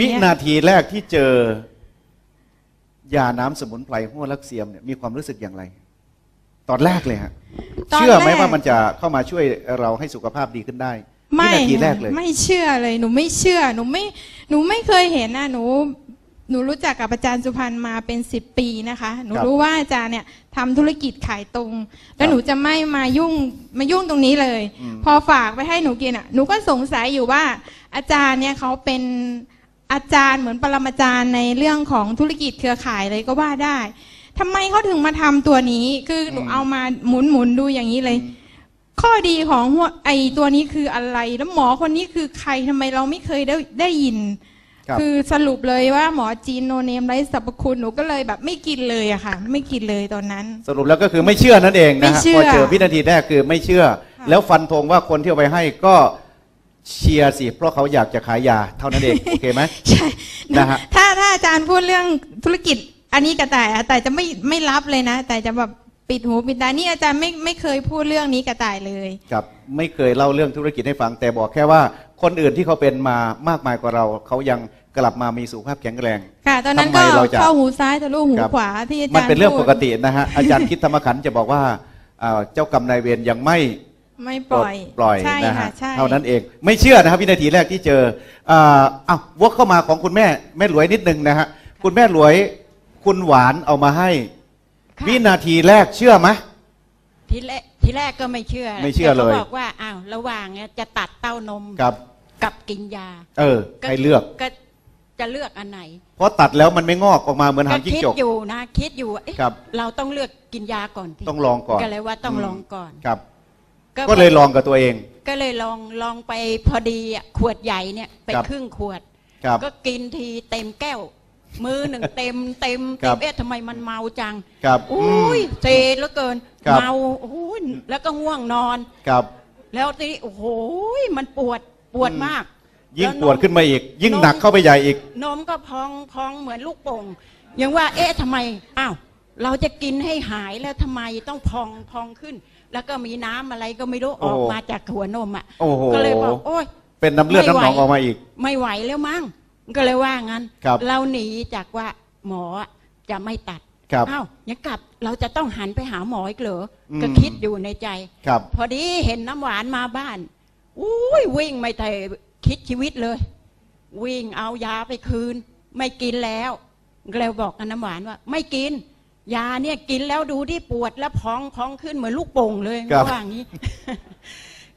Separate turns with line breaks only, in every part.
วิ
เงี้ย
นาทีแรกที่เจอยาน้ำสมุนไพรหัวลักเซียมเนี่ยมีความรู้สึกอย่างไร ตอนแรกเลยฮะ
ตอน
เชื่อไหม
แรก
ว่ามันจะเข้ามาช่วยเราให้สุขภาพดีขึ้นได้วิ
ไม่
นาทีแรกเลย
ไม่เชื่อเลยหนูไม่เชื่อหนูไม่หนูไม่เคยเห็นนะหนูหนูรู้จักกับอาจารย์สุพรรณมาเป็นสิบปีนะคะ หนู
ครับ
รู้ว่าอาจารย์เนี่ยทำธุรกิจขายตรง แล้
ครั
ว
บ
หนูจะไม่มายุ่งมายุ่งตรงนี้เลย
อืม
พอฝากไปให้หนูกินอะหนูก็สงสัยอยู่ว่าอาจารย์เนี่ยเขาเป็น อาจารย์เหมือนปรมาจารย์ในเรื่องของธุรกิจเครือข่ายเลยก็ว่าได้ทำไมเขาถึงมาทำตัวนี้ คือหนู
อืม
เอามาหมุนหมุนๆดูอย่างนี้เลย
อืม
ข้อดีของหัวไอตัวนี้คืออะไร แล้วหมอคนนี้คือใครทำไมเราไม่เคยได้ได้ยิน
ครับ
คือสรุปเลยว่าหมอจีนโนเนมไร้สรรพคุณหนูก็เลยแบบไม่กินเลยอะค่ะ ไม่กินเลยตอนนั้น
สรุปแล้วก็คือไม่เชื่อนั่นเองนะ
ไม่
ฮะ
เชื่
พ
อ
อเจอวินาทีแรกคือไม่เชื่อ
ค่ะ
แล้วฟันธงว่าคนที่เอาไปให้ก็ เชียร์สิ เพราะเขาอยากจะขายยาเท่านั้นเอง โอเคไหม
ใช่
นะฮะ
ถ้าถ้าอาจารย์พูดเรื่องธุรกิจ อันนี้กระต่ายอะแต่จะไม่ไม่รับเลยนะ แต่จะแบบปิดหูปิดตานี่อาจารย์ไม่ไม่เคยพูดเรื่องนี้กระต่ายเลย
ครับไม่เคยเล่าเรื่องธุรกิจให้ฟัง แต่บอกแค่ว่าคนอื่นที่เขาเป็นมามากมายกว่าเรา เขายังกลับมามีสุขภาพแข็งแรง
ค่ะ ตอนนั้น
ทำไม
ก็
เราจะ
เข้าหูซ้ายทะลุหู
ครับ
ขวาที่อาจารย์
มันเป็นเรื่อง
พู
ป
ด
กตินะฮะ อาจารย์คิดธรรมขันธ์จะบอกว่าอ่าเจ้ากรรมนายเวรยังไม่
ไม่
ป
ป
ล
ล่
ด
อย
ปล่อย
ใช่
นะ
ค่ะ
ฮะ
ใช่
เท่านั้นเองไม่เชื่อนะครับวินาทีแรกที่เจออ่าอ้าววกเข้ามาของคุณแม่แม่หลวยนิดนึงนะฮะคุณแม่หลวยคุณหวานเอามาให้
ค่ะ
วินาทีแรกเชื่อไหม
ทีแรกทีแรกก็ไม่เชื่อ
ไม่เชื่อเลย
แต่ขาบอกว่าอ้าวระหว่างเนี่ยจะตัดเต้านม
ครับ
กับกินยา
เออให้เลือก
ก็จะเลือกอันไหน
เพราะตัดแล้วมันไม่งอกออกมาเหมือนหางจิ้ง
คิด
จก
อยู่นะ คิดอยู่เอ๊ะ
ครับ
เราต้องเลือกกินยาก่อนที
ต้องลองก่อน
ก็เลยว่าต้องลองก่อน
ครับ ก็เลยลองกับตัวเอง
ก็เลยลองลองไปพอดีอะขวดใหญ่เนี่ยไป
ครับ
ครึ่งขวด
ครับ
ก็กินทีเต็มแก้ว มือหนึ่งเต็มเต็ม
ครั
เต็
บ
มเอ๊ะทำไมมันเมาจัง
ครับ
อุ้ย
อืม
เซเหลือเกิน
ครับ
เมาโอ้ยแล้วก็ง่วงนอน
ครับ
แล้วทีนี้โอ้โหมันปวดปวด
อืม
มาก
ยิ่ง
แล้
ปวดขึ้นมาอีก ยิ่ง
นม
หนักเข้าไปใหญ่อีก
นมก็พองพองเหมือนลูกโป่งยังว่า เอ๊ะทำไมอ้าวเราจะกินให้หายแล้วทำไมต้องพองพองขึ้น แล้วก็มีน้ำอะไรก็ไม่รู้
โอ้
ออกมาจากหัวนมอะ
โอ้โห
ก็เลยบอกโอ้ย
เป็นน้ำเลือด
ไม่
น้ำ
ไหว
หนองออกมาอีก
ไม่ไหวแล้วมั้งก็เลยว่างั้น
ครับ
เราหนีจากว่าหมอจะไม่ตัด
ครับ
อ้าวยังกลับเราจะต้องหันไปหาหมออีกเหรออ
ม
ก็คิดอยู่ในใจ
ครับ
พอดีเห็นน้ำหวานมาบ้านอุ้ยวิ่งไม่แต่คิดชีวิตเลย วิ่งเอายาไปคืน ไม่กินแล้วก็เลยบอกกับน้ำหวานว่า ไม่กิน ยาเนี่ยกินแล้วดูที่ปวดแล้วพองพองขึ้นเหมือนลูกโป่งเลย
ครับ
ว่าอย่างนี้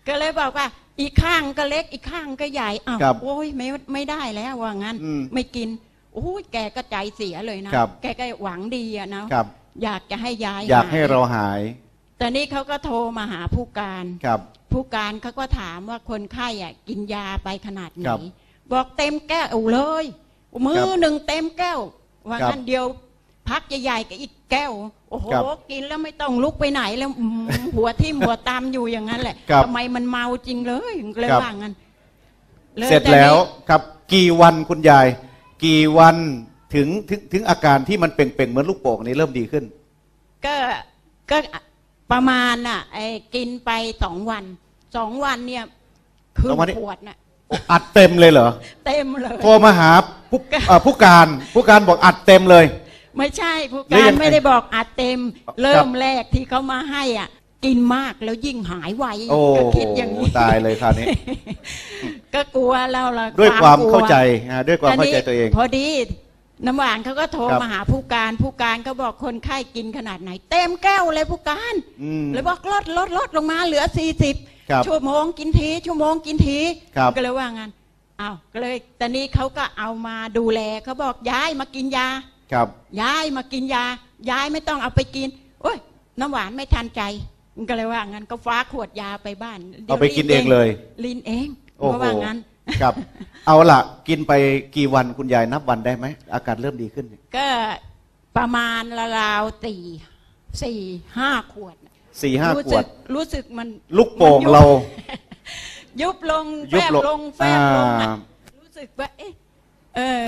ก็เลยบอกว่า อีกข้างก็เล็กอีกข้างก็ใหญ่อ้าว
ครับ
โอ้ยไม่ไม่ได้แล้วว่างั้น
อืม
ไม่กินโอ้ยแกก็ใจเสียเลยนะครับ แกก็หวังดีอะนะ ครับ อยากจะให้ยาย
อยากให้เราหาย
แต่นี่เขาก็โทรมาหาผู้การ
ครับ
ผู้การเขาก็ถามว่าคนไข้อะกินยาไปขนาดไหน
ครับ
บอกเต็มแก้วเลย มื
ครั
อบหนึ่งเต็มแก้วว่า
ครับ
งั้นเดียว พักใหญ่ๆกับอีกแก้ว โอ้โห
ครับ
กินแล้วไม่ต้องลุกไปไหนแล้วอืมหัวที่มหัวตามอยู่อย่างนั้นแหละ
ครับ
ทำไมมันเมาจริงเลยเลย
ครับ
ว่างั้นย
เสร็จ
ต่
แล้ว
นี่
ครับกี่วันคุณยาย กี่วันถึงถึงถึงอาการที่มันเป่งๆเหมือนลูกโป่งนี้เริ่มดีขึ้น
ก็ก็ประมาณน่ะไอ้กินไปสองวันสองวันเนี่ยครึ่
ส
ง
องวันนี้
ขวดน่ะ
อัดเต็มเลยเหรอ
เต็มเลย
โทรมาหาผู้เอ่อผู้การผู้การบอกอัดเต็มเลย
ไม่ใช่ผู้
หรือ
การ
ยังไง
ไม่ได้บอกอัดเต็ม
ครับ
เริ่มแรกที่เขามาให้อะ กินมากแล้วยิ่งหายไว
โอ้
ก็
โห
คิดอย่างนี้
ตายเลยคราวนี้
ก็กลัวเราละ
ด้วยความ
กลั
เข้าใจอ่าด้วยความเข้าใจ
นี้
ตัวเอง
พอดีน้ำหวานเขาก็โทร
ครับ
มาหาผู้การ ผู้การก็บอกคนไข้กินขนาดไหน เต็มแก้วเลยผู้การ
อืม
เลยบอกลดลดลดลงมาเหลือสี่สิบ
ครับ
ชั่วโมงกินทีชั่วโมงกินที
ครับ
ก็เลยว่างั้นอ้าวก็เลยตอนนี้เขาก็เอามาดูแลเขาบอกย้ายมากินยา
ครับ
ยายมากินยายายไม่ต้องเอาไปกินโอ้ยน้ำหวานไม่ทันใจมันก็เลยว่างั้นก็ฟ้าขวดยาไปบ้านดี๋ยว
เอาไปกินเองเลย
ลินเอง
โอ้
เพ
โห
ราะว่างั้น
ครับเอาล่ะ กินไปกี่วันคุณยายนับวันได้ไหมอาการเริ่มดีขึ้น
ก็ประมาณราวๆสี่สี่ห้าขวดน่ะ
สี่ห้า
รู้
ข
สึ
วด
กรู้สึกมัน
ลูกโป่ง
มันยุบ
เรา
ยุบลงแฟ
ยุบบลง
ลงแฟบลงอะ
อ่า
รู้สึกว่าเอ๊ะเออ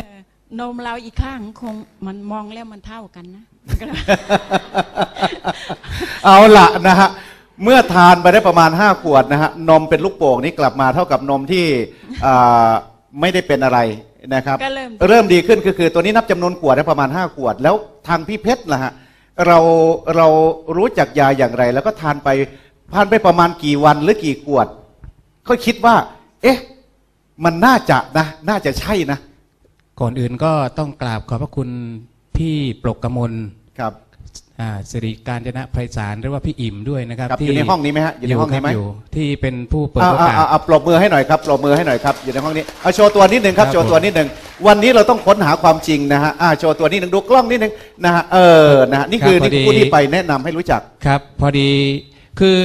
นมเราอีกข้างคงมันมองแล้วมันเท่ากันนะก็เลย
เอาละนะฮะ เมื่อทานไปได้ประมาณ 5 ขวดนะฮะ นมเป็นลูกโป่งนี้กลับมาเท่ากับนมที่อ่าไม่ได้เป็นอะไรนะครับ
ก็เริ่ม
เริ่มดีขึ้นก็คือตัวนี้นับจำนวนขวดได้ประมาณ 5 ขวด แล้วทางพี่เพชรล่ะฮะเราเรารู้จักยาอย่างไร แล้วก็ทานไปทานไปประมาณกี่วันหรือกี่ขวด ก็คิดว่า เอ๊ะ มันน่าจะนะ น่าจะใช่นะ
ก่อนอื่นก็ต้องกราบขอบพระคุณพี่ปลกกมล
ครับ
อ่าสิริการจนะไพศาลหรือว่าพี่อิ่มด้วยนะครับ
ครับอยู่ในห้องนี้ไหมฮะอยู่ในห้องนี้ไหม
ยู่ที่เป็นผู้เปิด
เอา
โอ
เอา
กาส
เอาเอาปรบมือให้หน่อยครับปรบมือให้หน่อยครับอยู่ในห้องนี้เอาโชว์ตัวนิดหนึ่งครับ
ครับ
โชว์ตัวนิดหนึ่งวันนี้เราต้องค้นหาความจริงนะฮะอ่าโชว์ตัวนิดหนึ่งดูกล้องนิดหนึ่งนะฮะเออนะฮะนี่คือ
ครับพอดี
นี่ผู้ที่ไปแนะนำให้รู้จัก
ครับ พอดีคือ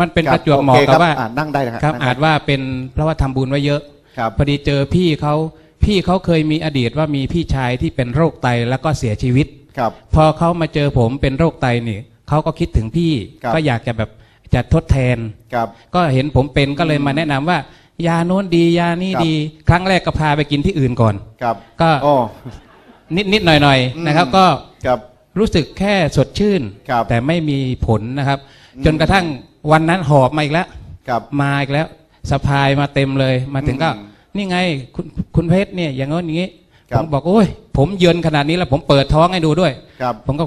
มันเป็น
ค
ประจวบเหมาะ
โอค
กับว่า
อ่นั่งได้นะฮะ
ครับ
นั่งได้
อาจว่าเป็นเพราะว่าทำบุญไว้เยอะ
ครับ
พอดีเจอพี่เขา พี่เขาเคยมีอดีตว่ามีพี่ชายที่เป็นโรคไตแล้วก็เสียชีวิต
ครับ
พอเขามาเจอผมเป็นโรคไตนี่เขาก็คิดถึงพี่
ครับ
ก็อยากจะแบบจะทดแทน
ครับ
ก็เห็นผมเป็นก็เลยมาแนะนำว่า ยาโน้นดียานี่
ครับ
ดี ครั้งแรกก็พาไปกินที่อื่นก่อน
ครับ
ก็
โอ้
นิดนิดหน่อยหน่อย
อืม
นะครับ ก็
ครับ
รู้สึกแค่สดชื่น
ครับ
แต่ไม่มีผลนะครับ
อืม
จนกระทั่งวันนั้นหอบมาอีกแล้ว
ครับ
มาอีกแล้วสะพายมาเต็มเลยมาถึงก็
อืม
นี่ไงคุณคุณเพชรเนี่ยอย่างโน้นอย่างนี้
ครั
ผ
บ
มบอกโอ้ย ผมเยินขนาดนี้แล้วผมเปิดท้องให้ดูด้วย
ครับ
ผมก็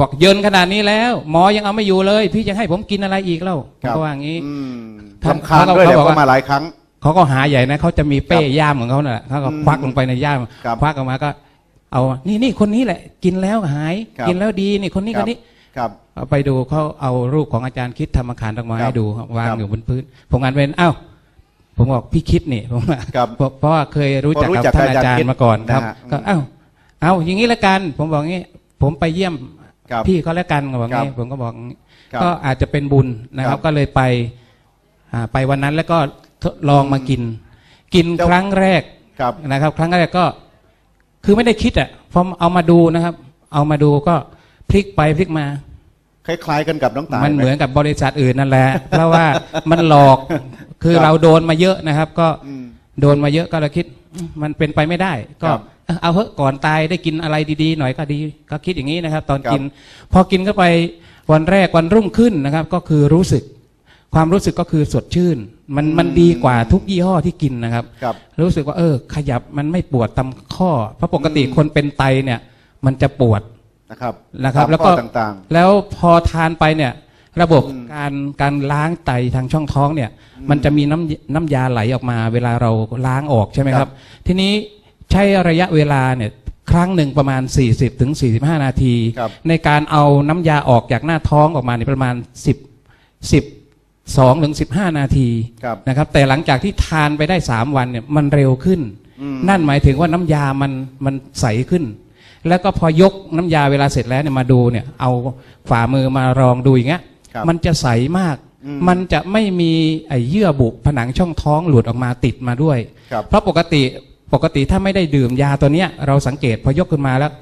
บอกเยินขนาดนี้แล้ว หมอยังเอาไม่อยู่เลย พี่จะให้ผมกินอะไรอีกเล่าผม
ครับ
ก็ว่าอย่างนี้
อืม
ท่าน
ลำคาญด้วย
เขา
เดี๋ยว
บอก
เขา
ว่า
มาหลายครั้ง
เขาก็หาใหญ่นะเขาจะมีเป้
ครับ
ย่ามของเขาน่ะเขาก็
อืม
ควักลงไปในย่าม
ครับ
ควักออกมาก็ เอานี่นี่คนนี้แหละ กินแล้วหาย
ครับ
กินแล้วดีนี่คนนี้
ค
ครับนนี้
ครับ
เอาไปดูเขาเอารูปของอาจารย์คิดธรรมคารตอกมา
ครับ
ให้ดูวาง
ครับ
อยู่บนพื้น ผมอ่านเป็นอ้าว ผมบอกพี่คิดนี่ผมว่า
ครับ
เพราะเพราะว่าเคยรู้จัก
เพราะรู้
กับ
จัก
ท่านอาจาร
อาจารย์คิด
ย์มาก่อนครับ
นะฮะ
ก็
อืม
อ้าวเอาอย่างนี้ละกัน ผมบอกงี้ ผมไปเยี่ยม
ครับ
พี่เขาแล้วกันก็บอกงี้
ครับ
ผมก็บอกงี้
ครับ
ก็อาจจะเป็นบุญนะค
ครั
รับ
บ
ก็เลยไปอ่าไปวันนั้นแล้วก็ทดลองมากิน กิน
เจ้า
ครั้งแรก
ครับ
นะครับครั้งแรกก็คือไม่ได้คิดอะพอเอามาดูนะครับ เอามาดูก็พลิกไปพลิกมา
คล้ายๆกันกับน้องตาย
มัน
ไห
เหมือนกับบริษัทอื่นนั่นแหละ เพราะว่ามันหลอกคือ
ครับ
เราโดนมาเยอะนะครับ ก็
อืม
โดนมาเยอะก็เราคิดอืมมันเป็นไปไม่ได้ ก็
ครับ
เอ้าเอาเถอะก่อนตายได้กินอะไรดีๆ หน่อยก็ดี ก็คิดอย่างนี้นะครับ ตอน
ครับ
กิน พอกินเข้าไปวันแรกวันรุ่งขึ้นนะครับ ก็คือรู้สึก ความรู้สึกก็คือสดชื่น มันมันดีกว่าทุกยี่ห้อที่กินนะครับ
ครับ
รู้สึกว่าเออ ขยับมันไม่ปวดตามข้อ เพราะปกติ
อืม
คนเป็นไตเนี่ย มันจะปวด
นะครับ
นะครับ
ตาม
แล้วก็
ข้อต่าง
แล้วพอทานไปเนี่ย ระบบ
อืม
การการล้างไตทางช่องท้องเนี่ย มันจะมีน้ำน้ำยาไหลออกมา เวลาเราล้างออกใช่ไหมครับ ทีนี้ใช้ระยะเวลาเนี่ยครั้งหนึ่งประมาณ 40ถึง45 นาที
ครับ
ในการเอาน้ำยาออกจากหน้าท้องออกมาเนี่ยประมาณ 10 10 2ถึง15 นาที
ครับ
นะครับ แต่หลังจากที่ทานไปได้ 3 วันเนี่ยมันเร็วขึ้น
อืม
นั่นหมายถึงว่าน้ำยามันมันใสขึ้น แล้วก็พอยกน้ำยาเวลาเสร็จแล้วเนี่ยมาดูเนี่ย เอาฝ่ามือมารองดูอย่างเงี้ย
ครับ
มันจะใสมาก
อืม
มันจะไม่มีไอ้เยื่อบุผนังช่องท้องหลุดออกมาติดมาด้วย
ครับ
เพราะปกติปกติถ้าไม่ได้ดื่มยาตัวเนี้ย เราสังเกตพอยกขึ้นมาแล้ว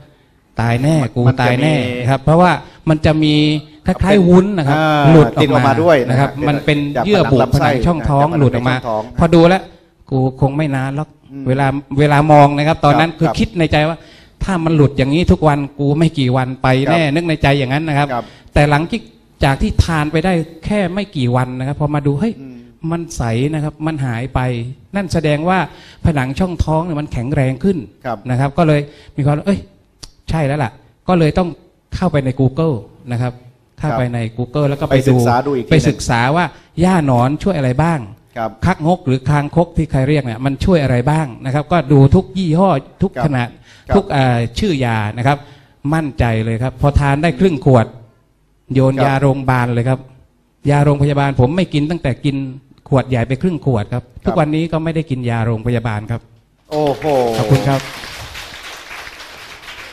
ตายแน่กู
มันจะ
ตายแน่
มี
ครับ เพราะว่ามันจะมีคล้ายๆวุ้นนะครับ
อ่า
หลุดอ
ติด
อ
อกอก
มา
มาด้วย
นะครับ
นะครับ
มันเป็น
จาก
เยื่อบุ
ผนังลำ
ผ
ไส้
นังช่องท้อง
จากผนัง
หลุดออกมา
ช่องท้อง
พอดูแล้ว กูคงไม่นานหรอก
อืม
เวลาเวลามองนะครับ ตอนนั้น
ครับ
คือ
ครับ
คิดในใจว่า ถ้ามันหลุดอย่างนี้ทุกวันกูไม่กี่วันไป
ครับ
แน่นึกในใจอย่างนั้นนะครับ
ครับ
แต่หลังที่จากที่ทานไปได้แค่ไม่กี่วันนะครับ พอมาดูเฮ้ย
อืม
มันใสนะครับ มันหายไป นั่นแสดงว่าผนังช่องท้องเนี่ยมันแข็งแรงขึ้น
ครับ
นะครับ ก็เลยมีความรู้เอ้ย ใช่แล้วล่ะ ก็เลยต้องเข้าไปใน Google นะครับ เข้าไปใน Google แล้วก็ไป
ไปศึกษาดูอีกที
ไป
หนึ่ง
ศึกษาว่าหญ้าหนอนช่วยอะไรบ้าง
ครับ
คักงกหรือคางคกที่ใครเรียกเนี่ยมันช่วยอะไรบ้างนะครับ ก็ดูทุกยี่ห้อทุก
ครับ
ขนาด
ครับ
ทุกเอ่อชื่อยานะครับ มั่นใจเลยครับ พอทานได้ครึ่งขวด โยน
ครับ
ยาโรงพยาบาลเลยครับ ยาโรงพยาบาลผมไม่กินตั้งแต่กินขวดใหญ่ไปครึ่งขวดครับ ทุกวันนี้ก็ไม่ได้กินยาโรงพยาบาลครับ
โอ้โห
ขอบคุณครับ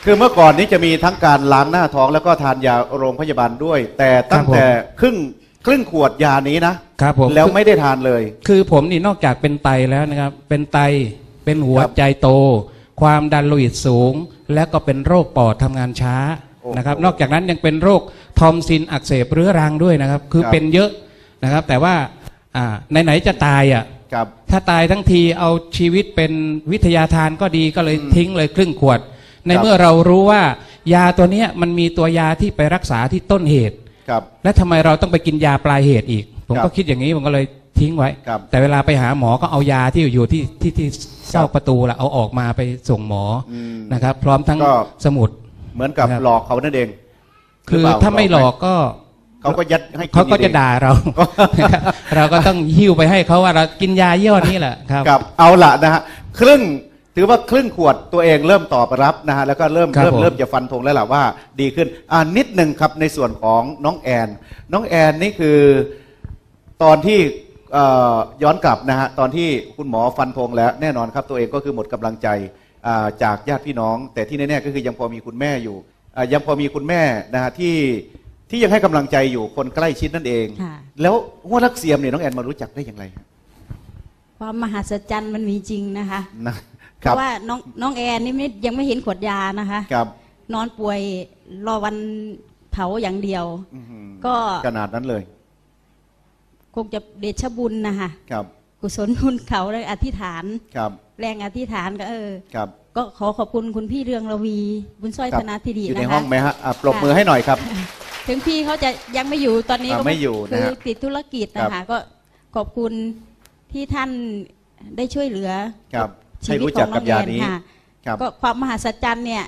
คือเมื่อก่อนนี้จะมีทั้งการล้างหน้าท้องแล้วก็ทานยาโรงพยาบาลด้วย แต่ตั้ง
ครับผม
แต่ครึ่ง ครึ่งขวดยานี้นะครับ
ผม
แล้วไม่ได้ทานเลย
คือผมนี่นอกจากเป็นไตแล้วนะครับ เป็นไตเป็นหัว
ครับ
ใจโต ความดันโลหิตสูง และก็เป็นโรคปอดทำงานช้า
โอ้โห
นะครับ นอกจากนั้นยังเป็นโรคทอมซินอักเสบเรื้อรังด้วยนะครับ คือ
ครับ
เป็นเยอะนะครับ แต่ว่าอ่าไหนๆจะตายอะ
ครับ
ถ้าตายทั้งทีเอาชีวิตเป็นวิทยาทานก็ดีก็เลย
อืม
ทิ้งเลยครึ่งขวด ใน
ครับ
เมื่อเรารู้ว่ายาตัวเนี้ยมันมีตัวยาที่ไปรักษาที่ต้นเหตุ
ครับ
และทำไมเราต้องไปกินยาปลายเหตุอีก ผม
ครับ
ก็คิดอย่างนี้ผมก็เลยทิ้งไว้
ครับ
แต่เวลาไปหาหมอก็เอายาที่อยู่ที่ที่ที่ซอกประตูละเอาออกมาไปส่งหมออ
ม
นะครับ พร้อมทั้ง
ก็
สมุด
เหมือนกับ
ครับ
หลอกเขานั่นเอง
คือ
หรืเปล่
ถ้าไม่หลอกก็
เขาก็ยัดให้น
เขาก็จะ
ดีๆ
ด่าเรานะครับเราก็ต้องหิ้วไปให้เขาว่าเรากินยายี่ห้อนี้แหละครับ
ครับเอาละนะฮะครึ่ง ถือว่าครึ่งขวดตัวเองเริ่มตอบรับนะฮะแล้วก็เริ่ม
ครับ
เริ่ม
ผม
เริ่มจะฟันธงแล้วล่ะว่าดีขึ้นอ่านิดหนึ่งครับในส่วนของน้องแอน น้องแอนนี่คือ ตอนที่เอ่อย้อนกลับนะฮะตอนที่คุณหมอฟันธงแล้วแน่นอนครับ ตัวเองก็คือหมดกำลังใจอ่าจากญาติพี่น้อง แต่ที่แน่ๆก็คือยังพอมีคุณแม่อยู่อ่ายังพอมีคุณแม่นะฮะที่ที่ยังให้กำลังใจอยู่คนใกล้ชิดนั่นเอง
ค่ะ
แล้วหัวลักเสียมเนี่ยน้องแอนมารู้จักได้อย่างไรฮะ
ความมหัศจรรย์มันมีจริงนะคะ
นะ
เพ
ครับ
ราะว่าน้องน้องแอนนี่ไม่ยังไม่เห็นขวดยานะคะ
ครับ
นอนป่วยรอวันเผาอย่างเดียว
อื้อหือ
ก็
ขนาดนั้นเลย
คงจะเดชบุญนะคะ
ครับ
กุศลบุญเขาเลยอธิษฐาน
ครับ
แรงอธิษฐานก็เออ
ครับ
ก็ขอขอบคุณคุณพี่เรืองระวีบุญสร้อย
ครับ
ธนาธิดี
อยู่ใน
นะคะ
ห้องไหมฮะอะปรบมือให้หน่อยครับ
ถึงพี่เขาจะยังไม่อยู่ตอนนี้
อ่า
ก็
ไม่อยู่นะ
คือ
ฮะ
ติดธุรกิจ
ครั
นะ
บ
คะก็ขอบคุณที่ท่านได้ช่วยเหลือ
ครับ
ชี
ให้
วิต
รู้
ข
จั
อกงน้
กั
อบง
ยา
แอน
นี้
ค่ะ
ครับ
ก็ความมหัศจรรย์เนี่ย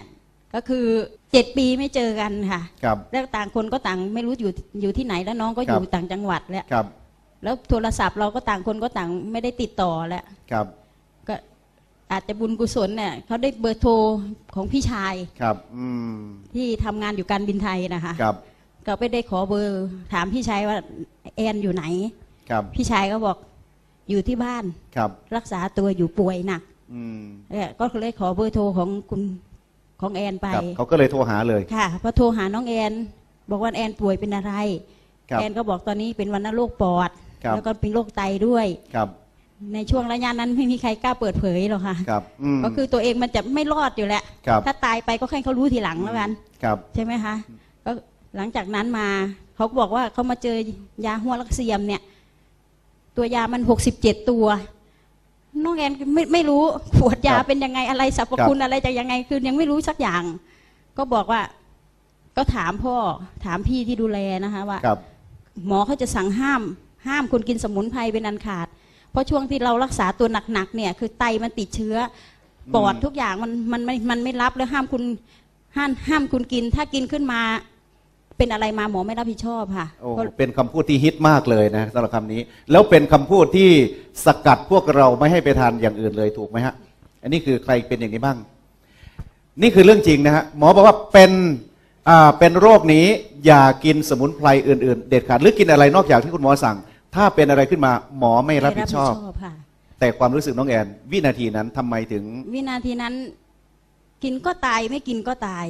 ก็คือเจ็ดปีไม่เจอกันค่ะ
ครับ
แล้วต่างคนก็ต่างไม่รู้อยู่อยู่ที่ไหนแล้วน้องก็อยู่
ครับ
ต่างจังหวัดแล้ว
ครับ
แล้วโทรศัพท์เราก็ต่างคนก็ต่างไม่ได้ติดต่อแล้ว
ครับ
ก็อาจจะบุญกุศลเนี่ยเขาได้เบอร์โทรของพี่ชาย
ครับ อืม
ที่ทำงานอยู่การบินไทยนะคะ
ครับ
ก็ไปได้ขอเบอร์ถามพี่ชายว่าแอนอยู่ไหน
ครับ
พี่ชายก็บอกอยู่ที่บ้าน
ครับ
รักษาตัวอยู่ป่วยหนัก
อืม
เนี่ยก็เลยขอเบอร์โทรของคุณของแอนไป
ครับเขาก็เลยโทรหาเลย
ค่ะพอโทรหาน้องแอน บอกว่าแอนป่วยเป็นอะไร
ครับ
แอนก็บอกตอนนี้เป็นวันโรคปอด
ครับ
แล้วก็เป็นโรคไตด้วย
ครับ
ในช่วงระยะนั้นไม่มีใครกล้าเปิดเผยหรอกค่ะ
ครับอืม
ก็คือตัวเองมันจะไม่รอดอยู่แหละ
ครับ
ถ้าตายไปก็ให้เขารู้ทีหลังแล้วกัน
ครับ
ใช่ไหมคะ ก็หลังจากนั้นมาเขาก็บอกว่าเขามาเจอยาหัวลักเซียมเนี่ย ตัวยามันหกสิบเจ็ดตัว น้องแอนไม่ไม่รู้ขวดยา
ครับ
เป็นยังไงอะไรสรรพคุณอะไรจะยังไงคือยังไม่รู้สักอย่าง ก็บอกว่า ก็ถามพ่อถามพี่ที่ดูแลนะคะว่า
ครับ
หมอเขาจะสั่งห้าม ห้ามคนกินสมุนไพรเป็นอันขาด เพราะช่วงที่เรารักษาตัวหนักๆเนี่ย คือไตมันติดเชื้ออปอดทุกอย่างมันมันไม่มันไม่รับแล้วห้ามคุณห้ามห้ามคุณกิน ถ้ากินขึ้นมา เป็นอะไรมาหมอไม่รับผิดชอบค่ะ
โอ้
เพราะ
เป็นคำพูดที่ฮิตมากเลยนะสำหรับคำนี้ แล้วเป็นคำพูดที่สกัดพวกเราไม่ให้ไปทานอย่างอื่นเลยถูกไหมฮะ อันนี้คือใครเป็นอย่างนี้บ้าง นี่คือเรื่องจริงนะฮะหมอบอกว่าเป็นอ่าเป็นโรคนี้อย่ากินสมุนไพรอื่นๆ เด็ดขาดหรือกินอะไรนอกจากที่คุณหมอสั่ง ถ้าเป็นอะไรขึ้นมาหมอไม่รับผิดชอบ
ค่ะ
แต่ความรู้สึกน้องแอนวินาทีนั้นทำไมถึง
วินาทีนั้น กินก็ตายไม่กินก็ตาย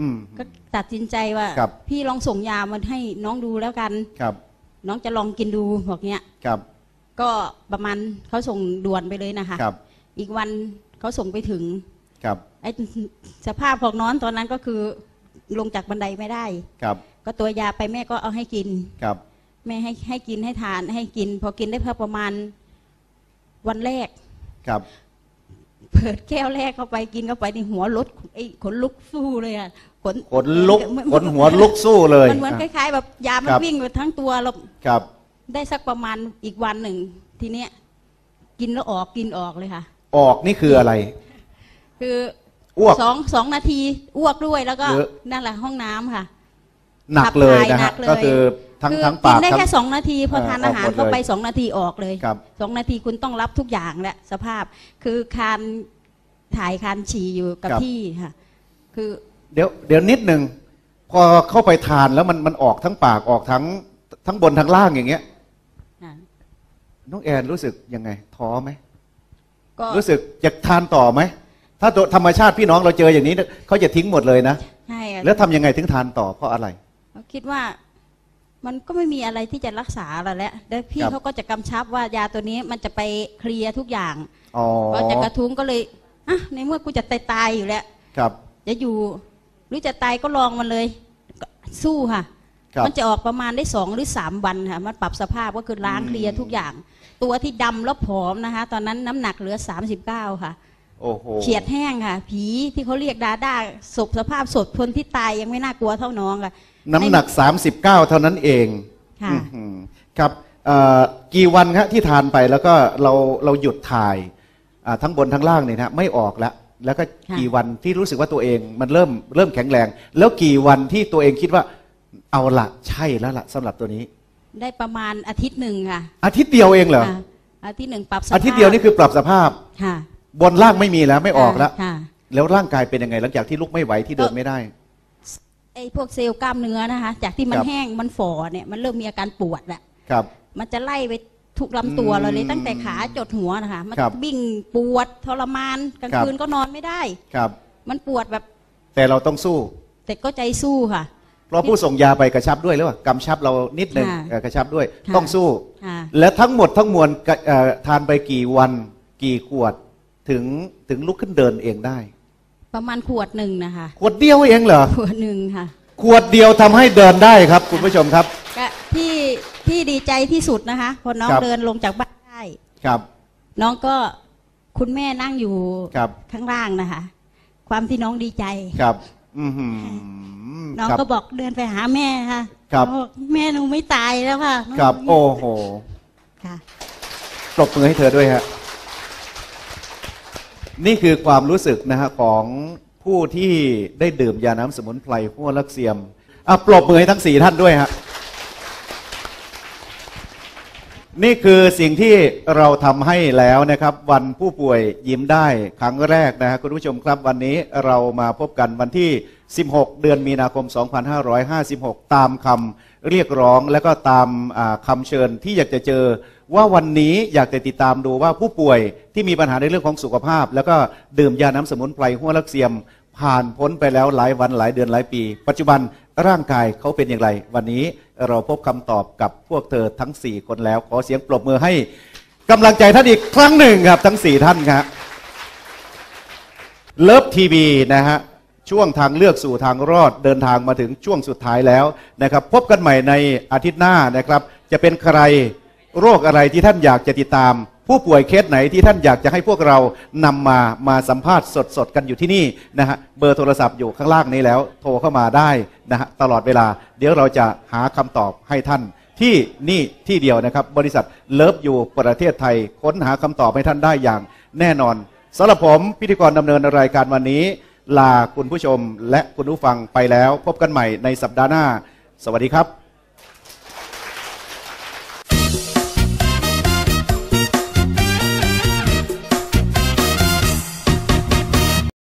อืม
ก็ตัดสินใจว่า
ครับ
พี่ลองส่งยามาให้น้องดูแล้วกัน
ครับ
น้องจะลองกินดูบอกเนี้ย
ครับ
ก็ประมาณเขาส่งด่วนไปเลยนะคะ
ครับ
อีกวันเขาส่งไปถึง
ครับ
ไอ้สภาพของน้องตอนนั้นก็คือลงจากบันไดไม่ได้
ครับ
ก็ตัวยาไปแม่ก็เอาให้กิน
ครับ
แม่ให้ให้กินให้ทานให้กิน พอกินได้พอประมาณวันแรก
ครับ
เปิดแก้วแรกเข้าไปกินเข้าไปในหัวรถไอ้ขนลุกสู้เลยอะขน
ขนลุก
มัน
ขนหัวลุกสู้เลย
มันเหมือนคล้ายๆแบบยามัน
ครับ
วิ่งไปทั้งตัวเรา
ครับ
ได้สักประมาณอีกวันหนึ่ง ทีเนี้ยกินแล้วออกกินออกเลยค่ะ
ออกนี่คืออะไร
คือ
อ้วก
สองสองนาทีอ้วกด้วยแล้วก็
หรือ
นั่นแหละห้องน้ำค่ะ
หนักเลยนะ
ขั
ฮะ
บถ่ายหนักเลย
ก็คือ ทั้ง
คือ
ทั้ง
กิ
ปานก
ได้
ทั้ง
แค่สองนาที พอ
เอ่อ
ทานอาหาร
ออกหมด
เข้าไป
เลย
สองนาทีออกเลย
ครับ
สองนาทีคุณต้องรับทุกอย่างแหละสภาพ คือคานถ่ายคานฉี่อยู่กับที่ค่ะคือ
เดี๋ยวเดี๋ยวนิดหนึ่งพอเข้าไปทานแล้วมันมันออกทั้งปากออกทั้งทั้งบนทั้งล่างอย่างเงี้ย
อะ
น้องแอนรู้สึกยังไงท้อไหม
ก็
รู้สึกอยากทานต่อไหมถ้าตัวธรรมชาติพี่น้องเราเจออย่างนี้เขาจะทิ้งหมดเลยนะ
ใช่อะ
แล้วทำยังไงถึงทานต่อเพราะอะไร
คิดว่า มันก็ไม่มีอะไรที่จะรักษาแล้วแหละแล้วพี่
ครับ
เขาก็จะกำชับว่ายาตัวนี้มันจะไปเคลียร์ทุกอย่าง
อ๋อ
พอจะกระทุ้งก็เลยอะในเมื่อกูจะตายตายๆอยู่แล้ว
ครับ
จะอยู่ หรือจะตายก็ลองมันเลยก็สู้ค่ะ
ครับ
มันจะออกประมาณได้สองหรือสามวันค่ะ มันปรับสภาพก็คือล้าง
อืม
เคลียร์ทุกอย่าง ตัวที่ดำแล้วผอมนะคะ ตอนนั้นน้ำหนักเหลือ 39 ค่ะ
โอ้โห
เฉียดแห้งค่ะ ผีที่เขาเรียกดาด้าศพสภาพสดคนที่ตายยังไม่น่ากลัวเท่าน้องค่ะ
น้ำหนัก 39 เท่านั้นเอง
ค่ะ
อื้อหือครับเอ่อกี่วันครับที่ทานไปแล้วก็เราเราหยุดถ่ายอ่าทั้งบนทั้งล่างเนี่ยนะไม่ออกแล้ว แล้วก็
ค่ะ
กี่วันที่รู้สึกว่าตัวเองมันเริ่มเริ่มแข็งแรง แล้วกี่วันที่ตัวเองคิดว่าเอาละใช่แล้วล่ะสำหรับตัวนี้
ได้ประมาณอาทิตย์หนึ่งค่ะ
อาทิตย์เดียวเองเหรอ
ค่ะอาทิตย์หนึ่งปรับสภาพ
อาทิตย์เดียวนี่คือปรับสภาพ
ค่ะ
บนล่างไม่มีแล้วไม่ออกแล้ว
ค่ะ
แล้วร่างกายเป็นยังไงหลังจากที่ลุกไม่ไหวที่เดินไม่ได้
ไอ้พวกเซลล์กล้ามเนื้อนะคะ จากที่มัน
ครับ
แห้งมันฝ่อเนี่ยมันเริ่มมีอาการปวดแหละ
ครับ
มันจะไล่ไปทุกลำตัว
อืม
เราเลยตั้งแต่ขาจดหัวนะคะ มัน
ครับ
บิ่งปวดทรมานกลาง
ครับ
คืนก็นอนไม่ได้
ครับ
มันปวดแบบ
แต่เราต้องสู้
แต่ก็ใจสู้ค่ะ
เพราะผู้ส่งยาไปกระชับด้วยหรือเปล่ากำชับเรานิดหนึ่ง
ค่ะ
เอ่อกระชับด้วย
ค่ะ
ต้องสู้
ค่ะ
และทั้งหมดทั้งมวลกะเอ่อทานไปกี่วัน กี่ขวดถึงถึงลุกขึ้นเดินเองได้
ประมาณขวดหนึ่งนะคะ
ขวดเดียวเองเหรอ
ขวดหนึ่งค่ะ
ขวดเดียวทำให้เดินได้ครับ คุณผู้ชมครับ
ก็ที่ที่ดีใจที่สุดนะคะ พอน้อง
ครับ
เดินลงจากบ้านได้
ครับ
น้องก็คุณแม่นั่งอยู่
ครับ
ข้างล่างนะคะ ความที่น้องดีใจ
ครับ อือหือ
น้อง
ครับ
ก็บอกเดินไปหาแม่ค่ะ
ครับ
น้องอกแม่หนูไม่ตายแล้วค่ะ
ครับ โอ้โห
ค่ะ
ปรบมือให้เธอด้วยฮะ นี่คือความรู้สึกนะฮะของผู้ที่ได้ดื่มยาน้ำสมุนไพรหัวลักเซียมอะปรบมือให้ทั้งสี่ท่านด้วยฮะนี่คือสิ่งที่เราทำให้แล้วนะครับ วันผู้ป่วยยิ้มได้ครั้งแรกนะฮะคุณผู้ชมครับวันนี้เรามาพบกันวันที่ 16 เดือนมีนาคม 2556 ตามคำ เรียกร้องและก็ตามอ่าคำเชิญที่อยากจะเจอ ว่าวันนี้อยากจะติดตามดูว่าผู้ป่วยที่มีปัญหาในเรื่องของสุขภาพ แล้วก็ดื่มยาน้ำสมุนไพรหัวลักเซียม ผ่านพ้นไปแล้วหลายวันหลายเดือนหลายปี ปัจจุบันร่างกายเขาเป็นอย่างไร วันนี้เราพบคำตอบกับพวกเธอทั้ง 4 คนแล้ว ขอเสียงปรบมือให้กำลังใจท่านอีกครั้งหนึ่งครับทั้ง 4 ท่านครับเลิฟทีวีนะฮะ ช่วงทางเลือกสู่ทางรอดเดินทางมาถึงช่วงสุดท้ายแล้วนะครับ พบกันใหม่ในอาทิตย์หน้านะครับ จะเป็นใครโรคอะไรที่ท่านอยากจะติดตาม ผู้ป่วยเคสไหนที่ท่านอยากจะให้พวกเรานำมามาสัมภาษณ์สดๆกันอยู่ที่นี่นะฮะเบอร์โทรศัพท์อยู่ข้างล่างนี้แล้ว โทรเข้ามาได้นะฮะตลอดเวลา เดี๋ยวเราจะหาคำตอบให้ท่านที่นี่ที่เดียวนะครับ บริษัทเลิฟอยู่ประเทศไทย ค้นหาคำตอบให้ท่านได้อย่างแน่นอนสำหรับผมพิธีกรดำเนินรายการวันนี้ ลาคุณผู้ชมและคุณผู้ฟังไปแล้ว พบกันใหม่ในสัปดาห์หน้า สวัสดีครับ